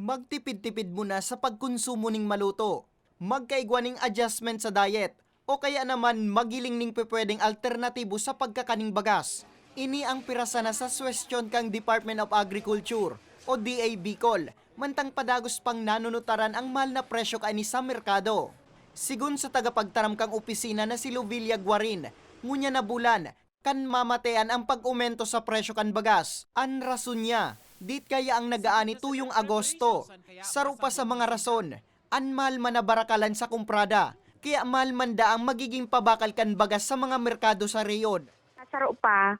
Magtipid-tipid muna sa pagkonsumo ning maluto. Magkaigwa ning adjustment sa diet o kaya naman magiling ning pwedeng alternatibo sa pagkakaning bagas. Ini ang pirasa na sa suwestyon kang Department of Agriculture o DA Bicol, mantang padagos pang nanunutaran ang mahal na presyo kaini sa merkado. Sigun sa tagapagtaram kang opisina na si Lovilla Guarin, ngunya na bulan, kan mamatean ang pag-umento sa presyo kan bagas. An rason niya, dit kaya ang nagaani tuyong Agosto. Saro pa sa mga rason, an mahal man na barakalan sa kumprada, kaya mahal man da ang magiging pabakal kan sa mga merkado sa reyon. Saro pa,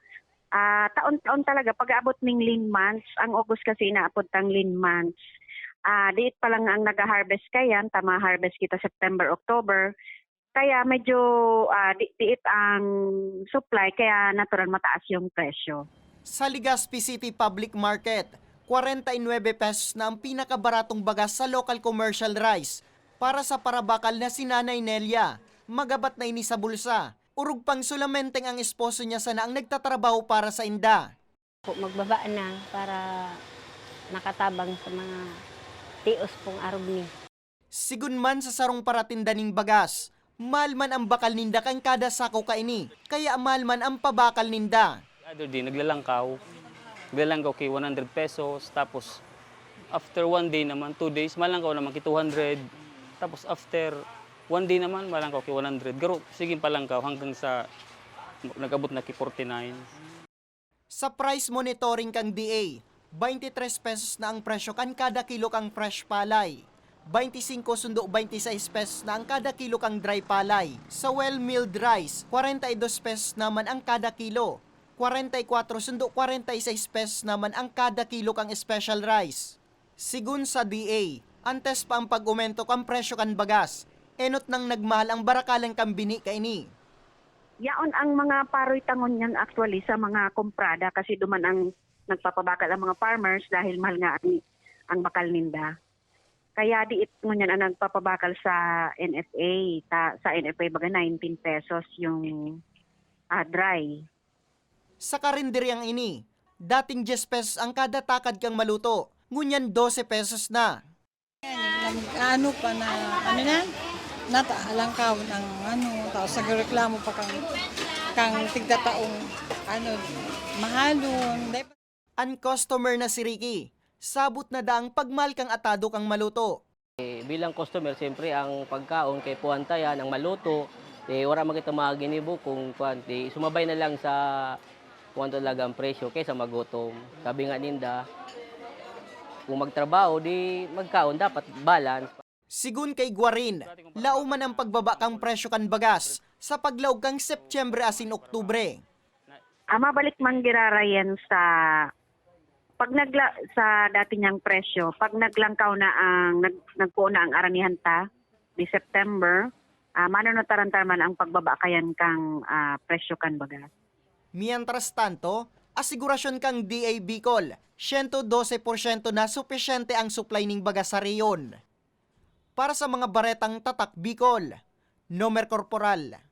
ah, taon-taon talaga, pag-aabot ng lean months, ang August kasi inaapod tang lean months. Ah, diit pa lang ang nag-harvest kayan, tama harvest kita September, October. Kaya medyo ah, di- diit ang supply, kaya natural mataas yung presyo. Sa Legazpi City Public Market, 49 pesos na ang pinakabaratong bagas sa local commercial rice para sa parabakal na si Nanay Nelia. Magabat na ini sa bulsa. Urug pang sulamenteng ang esposo niya sana ang nagtatrabaho para sa inda. magbaba na para nakatabang sa mga tios pong arog ni. Sigun man sa sarong paratinda ning bagas, mahal man ang bakal ninda kang kada sako kaini, kaya mahal man ang pabakal ninda. Other day, naglalangkaw. Naglalangkaw kay 100 pesos. Tapos, after one day naman, two days, malangkaw naman kay 200. Tapos, after one day naman, malangkaw kay 100. Garo, sige palangkaw hanggang sa nag-abot na kay 49. Sa price monitoring kang DA, 23 pesos na ang presyo kan kada kilo kang fresh palay. 25 sundo 26 pesos na ang kada kilo kang dry palay. Sa well-milled rice, 42 pesos naman ang kada kilo. 44 sundo 46 pesos naman ang kada kilo kang special rice. Sigun sa DA, antes pa ang pag-umento kang presyo kan bagas, enot nang nagmahal ang barakalang kambini kaini. Yaon ang mga paroy tangon niyan actually sa mga komprada kasi duman ang nagpapabakal ang mga farmers dahil mahal nga ang, ang bakal ninda. Kaya diit mo niyan ang nagpapabakal sa NFA. Ta, sa NFA baga 19 pesos yung ah, dry. Sa karinderyang ini, dating 10 pesos ang kada takad kang maluto, ngunyan 12 pesos na. ano pa na, ano na, nataalangkaw ng ano, tapos nagreklamo pa kang, kang tigdataong, ano, mahalon. Ang customer na si Ricky, sabot na daang pagmal kang atado kang maluto. Eh, bilang customer, siyempre ang pagkaon kay puwantayan, ang maluto, eh, wala man kita mga ginibo kung kuwan, eh, sumabay na lang sa kuwan talaga ang presyo kaysa magutom. Sabi nga ninda, kung magtrabaho, di magkaon, dapat balance. Sigun kay Guarin, lauman ang pagbaba kang presyo kan bagas sa paglaog kang Setyembre asin Oktubre. Ah, mabalik man girarayan sa pag nagla sa dati niyang presyo, pag naglangkaw na ang nag, nagpuo na ang aranihan ta di September, ah manunutaran man ang pagbaba kayan kang ah, presyo kan baga. Mientras tanto, asigurasyon kang DA Bicol, 112% na supisyente ang supply ning bagas sa reyon. Para sa mga baretang tatak Bicol, Nomer Corporal,